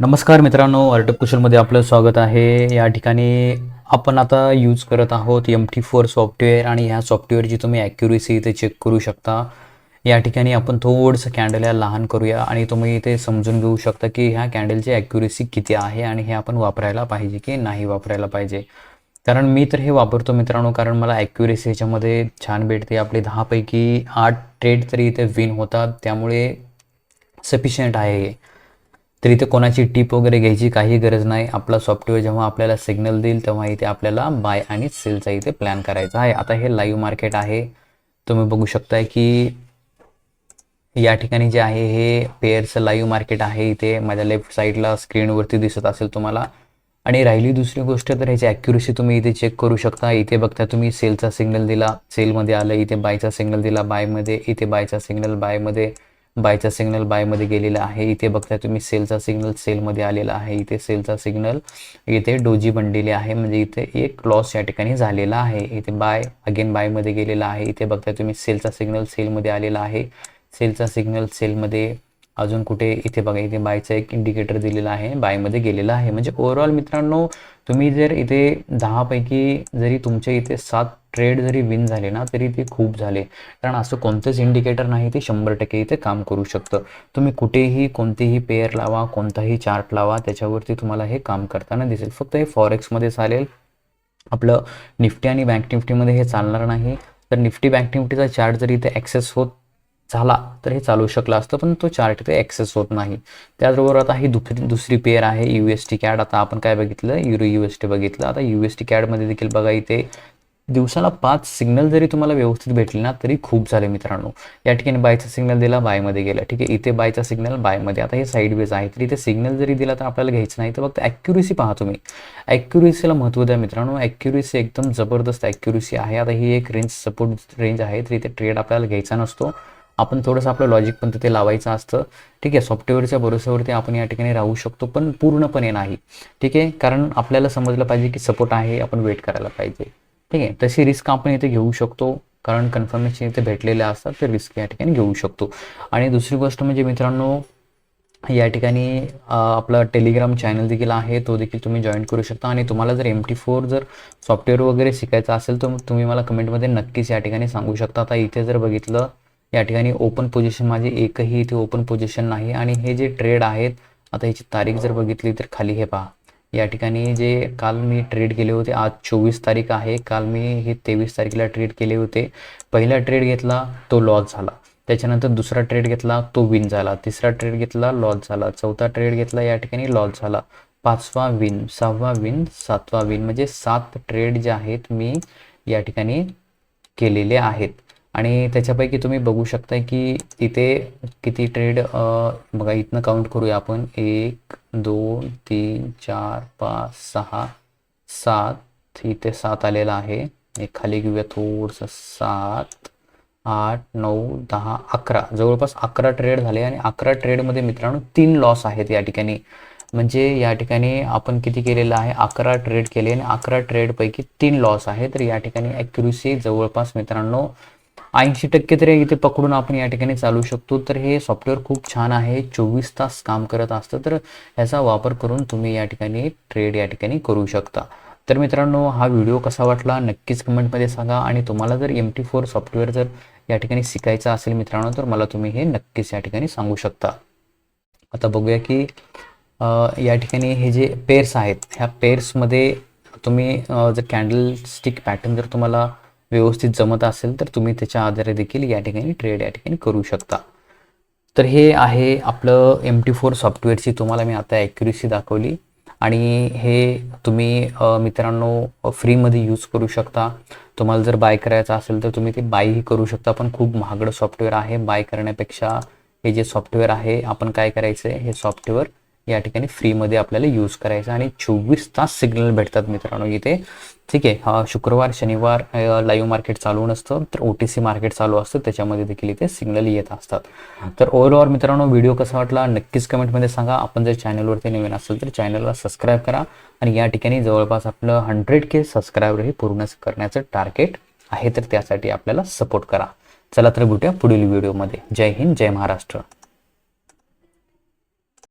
नमस्कार मित्रांनो अर्टप कुशलमध्ये आपलं स्वागत आहे. या ठिकाणी आपण आता यूज करत आहोत एम टी फोर सॉफ्टवेअर आणि ह्या सॉफ्टवेअरची तुम्ही ॲक्युरेसी इथे चेक करू शकता. या ठिकाणी आपण थोडंसं कॅन्डल या लहान करूया आणि तुम्ही इथे समजून घेऊ शकता की ह्या कॅन्डलची ॲक्युरेसी किती आहे आणि हे आपण वापरायला पाहिजे की नाही वापरायला पाहिजे. कारण मी तर हे वापरतो मित्रांनो कारण मला ॲक्युरेसी ह्याच्यामध्ये छान भेटते. आपले दहापैकी आठ ट्रेड तरी इथे विन होतात त्यामुळे सफिशियंट आहे हे. तर इथे कोणाची टीप वगैरे घ्यायची काही गरज नाही. आपला सॉफ्टवेअर जेव्हा आपल्याला सिग्नल देईल तेव्हा इथे आपल्याला बाय आणि सेलचा इथे प्लॅन करायचा आहे. आता हे लाईव्ह मार्केट आहे. तुम्ही बघू शकताय की या ठिकाणी जे आहे हे पेअरचं लाईव्ह मार्केट आहे. इथे माझ्या लेफ्ट साईडला स्क्रीनवरती दिसत असेल तुम्हाला. आणि राहिली दुसरी गोष्ट तर ह्याची ॲक्युरेसी तुम्ही इथे चेक करू शकता. इथे बघता तुम्ही सेलचा सिग्नल दिला. सेलमध्ये आलं इथे बायचा सिग्नल दिला बायमध्ये इथे बायचा सिग्नल बायमध्ये बायचा सिग्नल बायमध्ये गेलेला आहे. इथे बघताय तुम्ही सेलचा सिग्नल सेलमध्ये आलेला आहे. इथे सेलचा सिग्नल इथे डोजी बनलेली आहे. म्हणजे इथे एक लॉस या ठिकाणी झालेला आहे. इथे बाय अगेन बायमध्ये गेलेला आहे. इथे बघताय तुम्ही सेलचा सिग्नल सेलमध्ये आलेला आहे. सेलचा सिग्नल सेलमध्ये अजून कुठे? इथे बघा इथे बायचा एक इंडिकेटर दिलेला आहे. बायमध्ये गेलेला आहे. म्हणजे ओव्हरऑल मित्रांनो तुम्ही जर इथे दहापैकी जरी तुमच्या इथे सात ट्रेड जरी विन झाले ना तरी ते खूप झाले. कारण असं कोणतंच इंडिकेटर नाही ते शंभर टक्के इथे काम करू शकतं. तुम्ही कुठेही कोणतेही पेअर लावा कोणताही चार्ट लावा त्याच्यावरती तुम्हाला हे काम करताना दिसेल. फक्त हे फॉरेक्समध्ये चालेल. आपलं निफ्टी आणि बँक निफ्टीमध्ये हे चालणार नाही. तर निफ्टी बँक निफ्टीचा चार्ट जरी इथे ॲक्सेस होत झाला तर हे चालू शकलं असतं पण तो चार्ट इथे ॲक्सेस होत नाही. त्याचबरोबर आता ही दुसरी दुसरी पेअर आहे यू एस टी कॅड आता आपण काय बघितलं? युरो यू एस टी बघितलं. आता यू एस टी कॅडमध्ये देखील बघा इथे दिवसाला पाच सिग्नल जरी तुम्हाला व्यवस्थित भेटले ना तरी खूप झाले मित्रांनो. या ठिकाणी बायचा सिग्नल दिला बायमध्ये गेला. ठीक आहे इथे बायचा सिग्नल बायमध्ये. आता हे साईड वेज आहे तर इथे सिग्नल जरी दिला तर आपल्याला घ्यायचं नाही. तर फक्त ॲक्युरेसी पहा तुम्ही. ॲक्युरेसीला महत्त्व द्या मित्रांनो. ॲक्युरेसी एकदम जबरदस्त ॲक्युरेसी आहे. आता ही एक रेंज सपोर्ट रेंज आहे. तर इथे ट्रेड आपल्याला घ्यायचा नसतो. आपण थोडंसं आपलं लॉजिक पण तिथे लावायचं असतं. ठीक आहे सॉफ्टवेअरच्या भरोश्यावरती आपण या ठिकाणी राहू शकतो पण पूर्णपणे नाही. ठीक आहे कारण आपल्याला समजलं पाहिजे की सपोर्ट आहे आपण वेट करायला पाहिजे. ठीक आहे तशी रिस्क आपण इथे घेऊ शकतो. कारण कन्फर्मेशन इथे भेटलेले असतात तर रिस्क या ठिकाणी घेऊ शकतो. आणि दुसरी गोष्ट म्हणजे मित्रांनो या ठिकाणी आपला टेलिग्राम चॅनल देखील आहे तो देखील तुम्ही जॉईन करू शकता. आणि तुम्हाला जर एम टी फोर जर सॉफ्टवेअर वगैरे शिकायचं असेल तर तुम्ही मला कमेंटमध्ये नक्कीच या ठिकाणी सांगू शकता. आता इथे जर बघितलं या ठिकाणी ओपन पोझिशन माझी एकही इथे ओपन पोझिशन नाही. आणि हे जे ट्रेड आहेत आता ह्याची तारीख जर बघितली तर खाली हे पहा. या ठिकाणी जे काल मी ट्रेड केले होते आज चोवीस तारीख आहे. काल मी हे तेवीस तारखेला ट्रेड केले होते. पहिला ट्रेड घेतला तो लॉस झाला. त्याच्यानंतर दुसरा ट्रेड घेतला तो विन झाला. तिसरा ट्रेड घेतला लॉस झाला. चौथा ट्रेड घेतला या ठिकाणी लॉस झाला. पाचवा विन सहावा विन सातवा विन म्हणजे सात ट्रेड जे आहेत मी या ठिकाणी केलेले आहेत. आणि त्याच्यापैकी तुम्ही बघू शकता की तिथे किती ट्रेड बघा इथनं काउंट करूया आपण. एक दोन तीन चार पाच सहा सात. इथे सात आलेला आहे. एक खाली घेऊया थोडंसं. सात आठ नऊ दहा अकरा. जवळपास अकरा ट्रेड झाले आणि अकरा ट्रेडमध्ये मित्रांनो तीन लॉस आहेत या ठिकाणी. म्हणजे या ठिकाणी आपण किती केलेलं आहे? अकरा ट्रेड केले आणि अकरा ट्रेडपैकी तीन लॉस आहे. तर या ठिकाणी ॲक्युरेसी जवळपास मित्रांनो ऐंशी टक्के तरी इथे पकडून आपण या ठिकाणी चालू शकतो. तर हे सॉफ्टवेअर खूप छान आहे. चोवीस तास काम करत असतं. तर ह्याचा वापर करून तुम्ही या ठिकाणी ट्रेड या ठिकाणी करू शकता. तर मित्रांनो हा व्हिडिओ कसा वाटला नक्कीच कमेंटमध्ये सांगा. आणि तुम्हाला जर एम टी फोर सॉफ्टवेअर जर या ठिकाणी शिकायचं असेल मित्रांनो तर मला तुम्ही हे नक्कीच या ठिकाणी सांगू शकता. आता बघूया की या ठिकाणी हे जे पेर्स आहेत ह्या पेर्समध्ये तुम्ही जर कॅन्डल स्टिक पॅटर्न जर तुम्हाला व्यवस्थित जमत असेल तर तुम्ही त्याच्या आधारे देखील या ठिकाणी ट्रेड या ठिकाणी करू शकता. तर हे आहे आपलं एम टी फोर सॉफ्टवेअरची तुम्हाला मी आता ॲक्युरेसी दाखवली. आणि हे तुम्ही मित्रांनो फ्रीमध्ये यूज करू शकता. तुम्हाला जर बाय करायचं असेल तर तुम्ही ते बायही करू शकता. पण खूप महागडं सॉफ्टवेअर आहे. बाय करण्यापेक्षा हे जे सॉफ्टवेअर आहे आपण काय करायचं आहे हे सॉफ्टवेअर या ठिकाणी फ्रीमध्ये आपल्याला यूज करायचं आणि चोवीस तास सिग्नल भेटतात मित्रांनो इथे. ठीक आहे हा शुक्रवार शनिवार लाईव्ह मार्केट चालू नसतं तर ओ टी सी मार्केट चालू असतं. त्याच्यामध्ये देखील इथे सिग्नल येत असतात. तर ओव्हरऑल मित्रांनो व्हिडिओ कसा वाटला? नक्कीच कमेंटमध्ये सांगा. आपण जर चॅनलवरती नवीन असेल तर चॅनलला सबस्क्राईब करा. आणि या ठिकाणी जवळपास आपलं हंड्रेड के सबस्क्रायबर हे पूर्ण करण्याचं टार्गेट आहे तर त्यासाठी आपल्याला सपोर्ट करा. चला तर भेटूया पुढील व्हिडिओमध्ये जय हिंद जय महाराष्ट्र.